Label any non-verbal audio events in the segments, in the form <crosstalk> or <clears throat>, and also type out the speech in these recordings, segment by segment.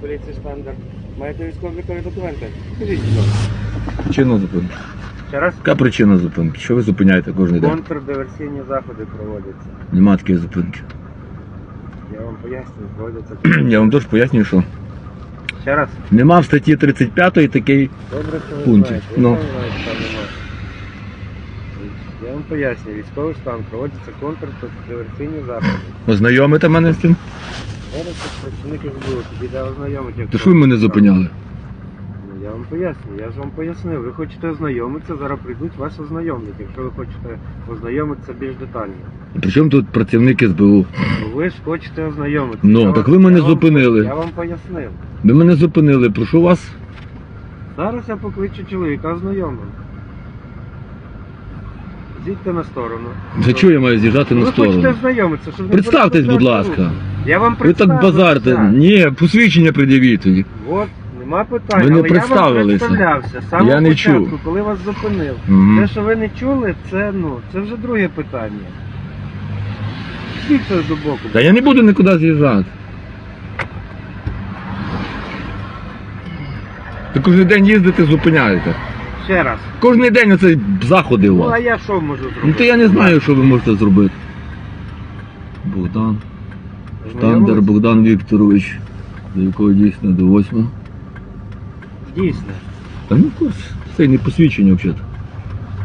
поліції стандарт. Маєте військово-облікові документи? Скажіть, будь ласка. Причина зупинки. Ще раз. Яка причина зупинки? Що ви зупиняєте кожен день? Контрдиверсійні заходи проводяться. Нема такої зупинки. Я вам пояснюю, проводяться. <clears throat> Я вам теж пояснюю, що Ще раз. нема в статті 35 такий. Добре, що ви Пункт. знаєте. Я Ну. сам знаю, що там нема. Я вам пояснюю, військовий стан проводяться контрдиверсійні заходи. Ознайомите мене з цим? То що ви мене зупиняли? Ну, Я вам поясню, я ж вам пояснив. Ви хочете ознайомитися, зараз прийдуть вас ознайомлять, якщо ви хочете ознайомитися більш детально. Причому тут працівник СБУ? Ну ви ж хочете ознайомитися. Ну, Я так вам- ви мене я вам- зупинили. Я вам пояснив. Ви мене зупинили, прошу вас. Зараз я покличу чоловіка ознайомлю. Зійдьте на сторону. За чого я маю з'їжджати на ви хочете сторону? ознайомитися, щоб Представтесь, будь ласка. руху. Я вам Ви так представився. базарте. Ні, посвідчення пред'явіть. От, нема питань. Ви не але я вам представилися. представлявся. з самого Я не початку, чув. коли вас зупинив. Мгм. Те, що ви не чули, це, ну, це вже друге питання. Скільки до боку. Та я не буду нікуди з'їжджати. Ви кожен день їздите, зупиняєте. Ще раз. Кожен день оце заходи у Ну, а я що можу зробити? Ну то я не знаю, що ви можете зробити. Богдан. Штандер Богдан Вікторович. До якого дійсно до 8. Дійсно. Та ну курс, це не посвідчення взагалі.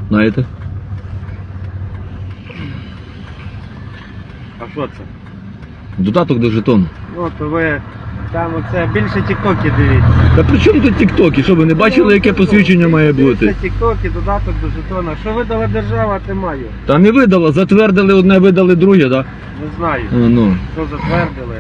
Знаєте? А що це? Додаток до жетону. Ну, то ви там оце більше тіктоки дивіться. Та при чому тут тіктоки? Що ви не бачили, яке посвідчення має бути? Це тіктоки, додаток до жетона. Що видала держава, ти маю. Та не видала, затвердили одне, видали друге, так? Не знаю. Да? Ну. Що затвердили.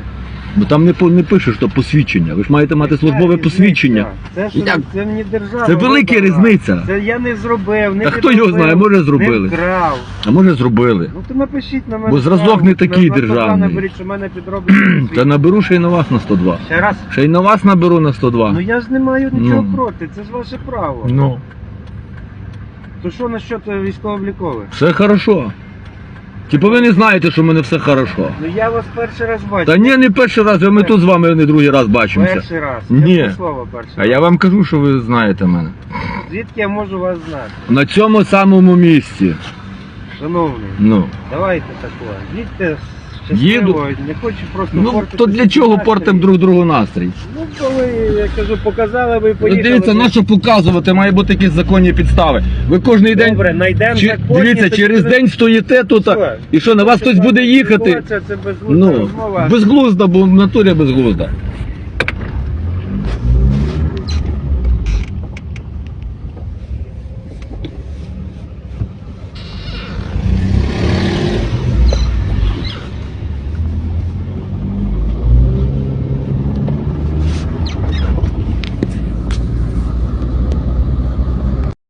Бо там не, по- не пише, що посвідчення. Ви ж маєте мати службове посвідчення. Це, що, Як? це мені держава. Це велика видала. різниця. Це я не зробив, не Та хто його підробив, знає, може зробили. Не вкрав. А може зробили. Ну то напишіть на мене. Бо зразок не такий На- на державний. Наберіть, що мене підроблено. Та наберу ще й на вас на 102. Ще раз. Ще й на вас наберу на 102. Ну я ж не маю нічого Ну. проти, це ж ваше право. Ну, То що насчет е, військово-облікових? все хорошо. Типу ви не знаєте, що в мене все хорошо. Ну я вас перший раз бачу. Та ні, не перший раз, ми тут з вами не другий раз бачимося. Перший раз. Ні. Я слово перший А я вам кажу, що ви знаєте мене. Звідки я можу вас знати? На цьому самому місці. Шановний, Ну. давайте такое. Їдьте Їду. не хочу просто Ну, портити то для чого настрій. портимо друг другу настрій? Ну, коли, я кажу, показали, ви Ну, поїхали. Дивіться, на що показувати, має бути якісь законні підстави. Ви кожен день. Добре, знайдемо Чи- законні, дивіться, через буде- день стоїте тут, і що, на вас хтось буде їхати. Ситуація, Це безглузда Ну, розмова. безглузда, бо в натурі безглузда.